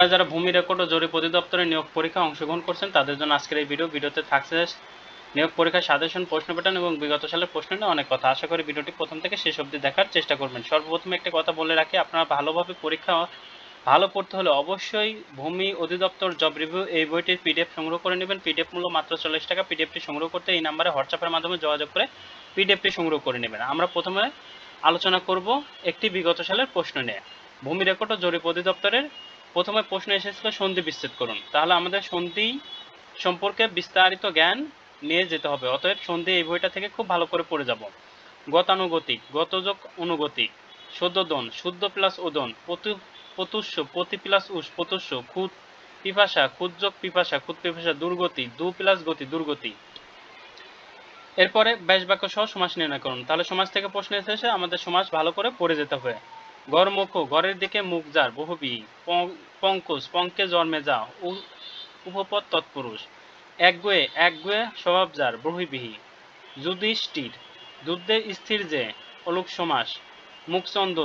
যারা ভূমি রেকর্ড ও জরিপ অধিদপ্তরে নিয়োগ পরীক্ষায় অংশগ্রহণ করছেন, তাদের জন্য আজকের এই ভিডিও। ভিডিওতে থাকছে নিয়োগ পরীক্ষার সাজেশন, প্রশ্ন প্যাটার্ন এবং বিগত সালের প্রশ্ন নিয়ে অনেক কথা। আশা করি ভিডিওটি প্রথম থেকে শেষ অবধি দেখার চেষ্টা করবেন। সর্বপ্রথম একটা কথা বলে রাখি, আপনারা ভালোভাবে পরীক্ষা ভালো পড়তে হলে অবশ্যই ভূমি অধিদপ্তর জব রিভিউ এই বইটির পিডিএফ সংগ্রহ করে নেবেন। পিডিএফ মূল্য মাত্র চল্লিশ টাকা। পিডিএফটি সংগ্রহ করতে এই নাম্বারে হোয়াটসঅ্যাপের মাধ্যমে যোগাযোগ করে পিডিএফটি সংগ্রহ করে নেবেন। আমরা প্রথমে আলোচনা করব একটি বিগত সালের প্রশ্ন নিয়ে। ভূমি রেকর্ড ও জরিপ অধিদপ্তরের প্রথমে প্রশ্ন এসেছিল সন্ধি বিচ্ছেদ করুন। তাহলে আমাদের সন্ধি সম্পর্কে বিস্তারিত জ্ঞান নিয়ে যেতে হবে। অতএব সন্ধি এই বইটা থেকে খুব ভালো করে পড়ে যাব। গতানুগতিক, গতযোগ অনুগতিক সদ্যদন শুদ্ধ প্লাস ওদন প্রতু প্রতুষ্য প্রতি প্লাস উস প্রতুষ্য খুদ পিপাসা, খুদযোগ পিপাসা, খুদ পিপাসা দুর্গতি, দু প্লাস গতি, দুর্গতি। এরপরে ব্যাস বাক্য সহ সমাস নির্ণয় করুন। তাহলে সমাজ থেকে প্রশ্ন এসেছে আমাদের সমাজ ভালো করে পড়ে যেতে হবে। গড়মুখ ঘরের দিকে মুখ যার বহুবি পঙ্কজ, পঙ্কে জন্মে যা উপপদ তৎপুরুষ। একগুয়ে একগুয়ে স্বভাব যার বহুবিহী যুধিষ্ঠির, যুদ্ধে স্থির যে, অলোক সমাস। মুখচন্দ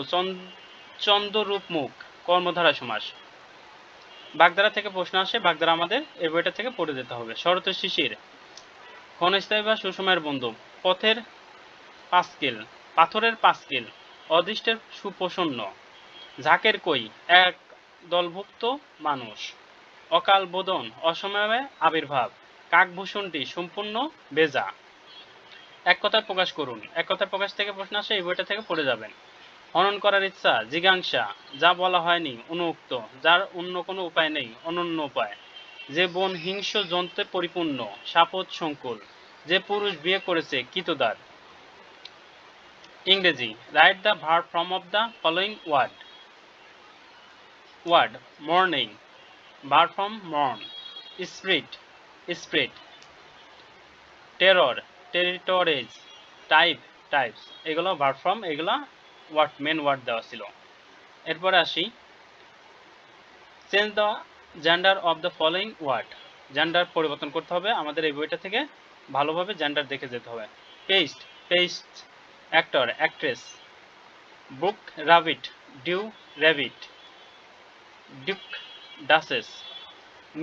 চন্দ্ররূপ মুখ, কর্মধারা সমাস। বাগধারা থেকে প্রশ্ন আসে, বাগধারা আমাদের এই বইটা থেকে পড়ে যেতে হবে। শরত শিশির, ক্ষণস্থায়ী বা সুসময়ের বন্ধু। পথের পাঁচকিল, পাথরের পাঁচকিল। অদৃষ্টের সুপ্রসন্ন। ঝাঁকের কই? এক দলভুক্ত মানুষ। অকাল বোধন, অসময়ে আবির্ভাব। কাকভূষণটি সম্পূর্ণ বেজা। এক কথায় প্রকাশ করুন। এক কথায় প্রকাশ থেকে প্রশ্ন আসে, এই বইটা থেকে পড়ে যাবেন। হনন করার ইচ্ছা, জিজ্ঞাসা, যা বলা হয়নি, অনুক্ত, যার অন্য কোনো উপায় নেই, অনন্য উপায়। যে বন হিংস্র যন্ত্রে পরিপূর্ণ সাপদ সংকুল। যে পুরুষ বিয়ে করেছে, কিতদার? ইংরেজি। Write the verb form of the following word word morning verb form morn spirit spirit terror territories type types এগুলো ভার ফ্রম এগুলো ওয়ার্ড মেন ওয়ার্ড দেওয়া ছিল। এরপরে আসি। Change the gender of the following word gender পরিবর্তন করতে হবে। আমাদের এই বইটা থেকে ভালোভাবে জেন্ডার দেখে যেতে হবে। Paste paste actor, actress, buck rabbit doe rabbit duke duchess,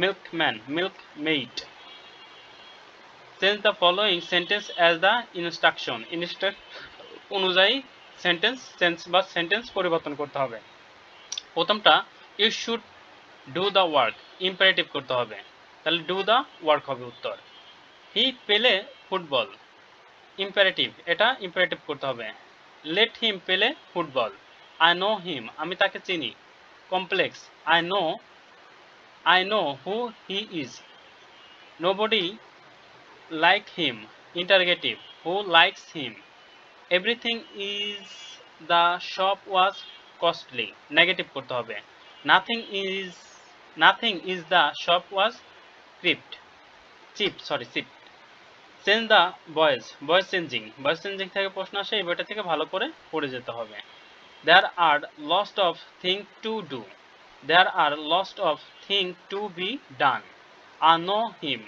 milkman, milkmaid. Change the following sentence as the instruction instruct অনুযায়ী সেন্টেন্স চেঞ্জ বা সেন্টেন্স পরিবর্তন করতে হবে। প্রথমটা you should do the work imperative করতে হবে। তাহলে ডু দ্য ওয়ার্ক হবে উত্তর। হি পেলে ফুটবল ইম্পারেটিভ এটা ইম্পারেটিভ করতে হবে। Let him play football I know him আমি তাকে চিনি। Complex I know I know who he is nobody like him interrogative who likes him everything is the shop was costly negative করতে হবে। Nothing is nothing is the shop was crypt cheap sorry cheap change the voice voice changing voice changing থেকে প্রশ্ন আসে, এই বইটা থেকে ভালো করে পড়ে যেতে হবে দেয়ার আর lost of thing to do there R lost of thing to be done a know him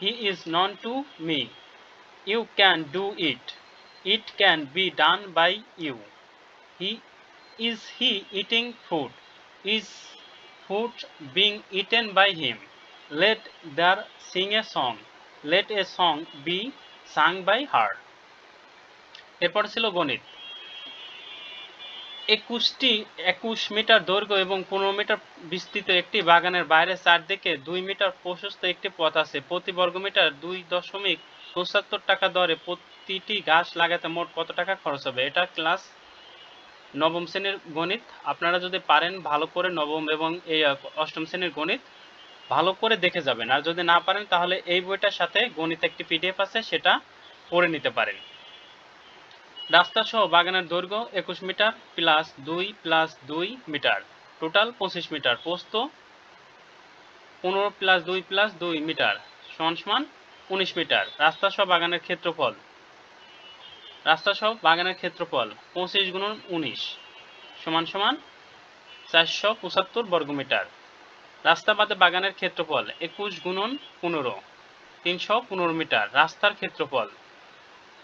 he is known to me you can do it it can be done by you. He, is he eating food? Is food being eaten by him? Let there sing a song. Let a song be sung by her. এরপর ছিল গণিত। একুশটি, একুশ metre দৈর্ঘ্য এবং পনেরো metre বিস্তৃত একটি বাগানের বাইরে চারদিকে দুই মিটার প্রশস্ত একটি পথ আছে। প্রতি বর্গমিটার দুই দশমিক পঁচাত্তর টাকা দরে প্রতিটি গাছ লাগাতে মোট কত টাকা খরচ হবে? এটা ক্লাস নবম শ্রেণির গণিত। আপনারা যদি পারেন, ভালো করে নবম এবং এই অষ্টম শ্রেণির গণিত ভালো করে দেখে যাবেন। আর যদি না পারেন, তাহলে এই বইটার সাথে গণিত একটি পিডিএফ আছে, সেটা পড়ে নিতে পারেন। রাস্তা সহ বাগানের দৈর্ঘ্য একুশ মিটার প্লাস দুই প্লাস দুই মিটার। টোটাল পঁচিশ মিটার। পোস্ত পনেরো প্লাস দুই প্লাস দুই মিটার। সমান সমান উনিশ মিটার। রাস্তা সহ বাগানের ক্ষেত্রফল। রাস্তা সহ বাগানের ক্ষেত্রফল পঁচিশ গুণন উনিশ। সমান সমান চারশো পঁচাত্তর বর্গমিটার। রাস্তা বাদে বাগানের ক্ষেত্রফল একুশ গুণন পনেরো, তিনশো পনেরো মিটার, রাস্তার ক্ষেত্রফল।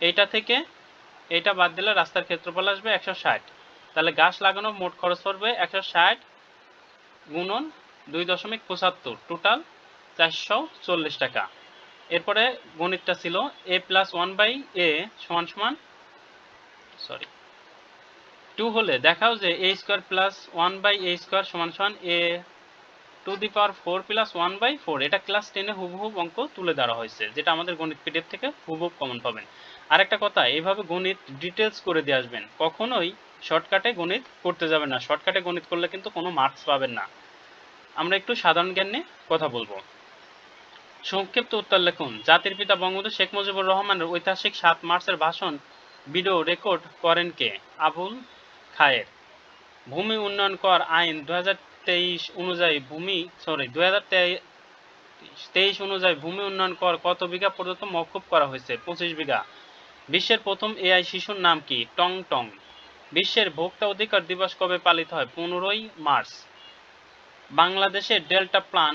এইটা থেকে এইটা বাদ দিলে রাস্তার ক্ষেত্রফল আসবে একশো ষাট। তাহলে গাছ লাগানো মোট খরচ পড়বে একশো ষাট গুণন দুই দশমিক পঁচাত্তর টোটাল চারশো চল্লিশ টাকা। এরপরে গণিতটা ছিল a plus one by a সমান সমান সরি টু হলে দেখাও যে a square plus one by a square সমান সমান a to the power four plus one by four এটা ক্লাস টেনে হুবহুব অঙ্ক তুলে ধরা হয়েছে, যেটা আমাদের গণিত পিডিএফ থেকে হুবহুব কমন পাবেন। আরেকটা কথা এইভাবে গণিত ডিটেলস করে দিয়ে আসবেন, কখনোই শর্টকাটে গণিত করতে যাবেন না শর্টকাটে গণিত করলে কিন্তু কোনো মার্কস পাবেন না। আমরা একটু সাধারণ জ্ঞান নিয়ে কথা বলব। সংক্ষিপ্ত উত্তর লিখুন, জাতির পিতা বঙ্গবন্ধু শেখ মুজিবুর রহমানের ঐতিহাসিক সাত মার্চের ভাষণ ভিডিও রেকর্ড করেন কে? আবুল খায়ের। ভূমি উন্নয়ন কর আইন দু হাজার অনুযায়ী ভূমি সরি দু তেইশ অনুযায়ী ভূমি উন্নয়ন কর কত বিঘা পর্যন্ত মওকুফ করা হয়েছে? পঁচিশ বিঘা। বিশ্বের প্রথম এআই শিশুর নাম কি? টং টং। বিশ্বের ভোক্তা অধিকার দিবস কবে পালিত হয়? পনেরোই মার্চ। বাংলাদেশের ডেল্টা প্লান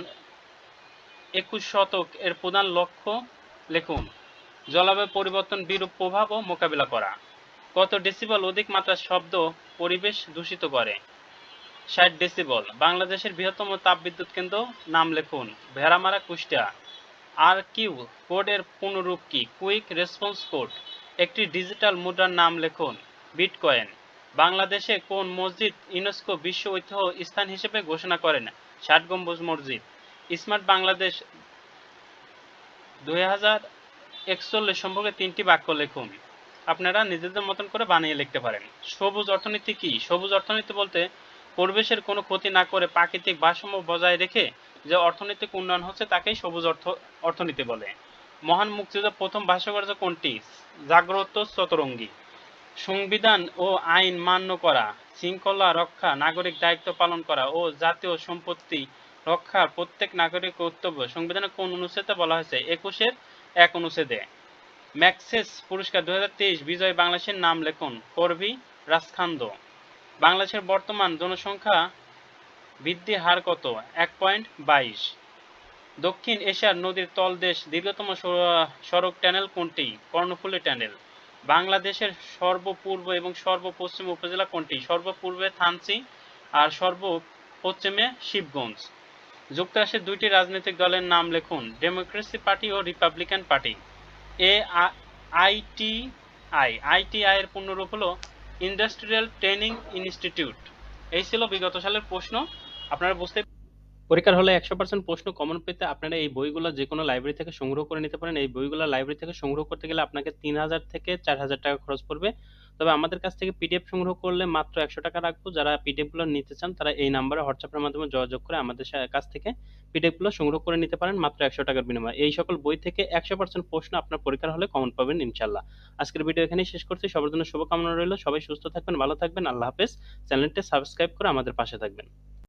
একুশ শতক এর প্রধান লক্ষ্য লিখুন। জলবায়ু পরিবর্তন বিরূপ প্রভাব ও মোকাবিলা করা। কত ডেসিবল অধিক মাত্রার শব্দ পরিবেশ দূষিত করে? ষাট ডেসিবল বাংলাদেশের বৃহত্তম তাপবিদ্যুৎ কেন্দ্র নাম লিখুন, ভেড়ামারা, কুষ্টিয়া। আর কিউ, কোডের পুনরূপ কি? Quick response code. একটি ডিজিটাল মুদ্রার নাম লিখুন, বিটকয়েন। বাংলাদেশে কোন মসজিদ ইউনেস্কো বিশ্ব ঐতিহ্য স্থান হিসেবে ঘোষণা করেন? ষাট গম্বুজ মসজিদ। স্মার্ট বাংলাদেশ দুই হাজার একচল্লিশ সম্পর্কে তিনটি বাক্য লিখুন। আপনারা নিজেদের মতন করে বানিয়ে লিখতে পারেন। সবুজ অর্থনীতি কি? সবুজ অর্থনীতি বলতে পরিবেশের কোনো ক্ষতি না করে প্রাকৃতিক ভারসাম্য বজায় রেখে যে অর্থনৈতিক উন্নয়ন হচ্ছে তাকেই সবুজ অর্থ, অর্থনীতি বলে। মহান মুক্তিযুদ্ধ প্রথম ভাষ্যকার্য কোনটি? জাগ্রত চতরঙ্গী। সংবিধান ও আইন মান্য করা, শৃঙ্খলা রক্ষা, নাগরিক দায়িত্ব পালন করা ও জাতীয় সম্পত্তি রক্ষা প্রত্যেক নাগরিক কর্তব্য সংবিধানের কোন অনুচ্ছেদে বলা হয়েছে? একুশের এক অনুচ্ছেদে। ম্যাক্সেস পুরস্কার দুই হাজার তেইশ, বিজয় বাংলাদেশের নাম লেখুন করবি রাজখান্দ। বাংলাদেশের বর্তমান জনসংখ্যা বৃদ্ধি হার কত? এক পয়েন্ট বাইশ। দক্ষিণ এশিয়ার নদীর তলদেশ দীর্ঘতম সড়ক ট্যানেল কোনটি? কর্ণফুলী ট্যানেল। বাংলাদেশের সর্বপূর্ব এবং সর্বপশ্চিম উপজেলা কোনটি? সর্বপূর্বে থানচি আর সর্বপশ্চিমে শিবগঞ্জ। যুক্তরাষ্ট্রের দুইটি রাজনৈতিক দলের নাম লিখুন। ডেমোক্রেসি পার্টি ও রিপাবলিকান পার্টি। এ আইটিআই আইটিআই এর পূর্ণরূপ হলো ইন্ডাস্ট্রিয়াল ট্রেনিং ইনস্টিটিউট এই ছিল বিগত সালের প্রশ্ন। আপনারা বুঝতে পরীক্ষার হলে একশো পার্সেন্ট প্রশ্ন কমন পেতে আপনারা এই বইগুলো যে কোনো লাইব্রেরি থেকে সংগ্রহ করে নিতে পারেন। এই বইগুলো লাইব্রেরি থেকে সংগ্রহ করতে গেলে আপনাকে তিন হাজার থেকে চার হাজার টাকা খরচ পড়বে। তবে আমাদের কাছ থেকে পিডিএফ সংগ্রহ করলে মাত্র একশো টাকা রাখব। যারা পিডিএফগুলো নিতে চান, তারা এই নাম্বারে হোয়াটসঅ্যাপের মাধ্যমে যোগাযোগ করে আমাদের কাছ থেকে পিডিএফগুলো সংগ্রহ করে নিতে পারেন, মাত্র একশো টাকার বিনিময়ে। এই সকল বই থেকে একশো পার্সেন্ট প্রশ্ন আপনার পরীক্ষার হলে কমন পাবেন ইনশাল্লাহ আজকের ভিডিও এখানেই শেষ করছি। সবার জন্য শুভকামনা রইল। সবাই সুস্থ থাকবেন, ভালো থাকবেন। আল্লাহ হাফেজ। চ্যানেলটি সাবস্ক্রাইব করে আমাদের পাশে থাকবেন।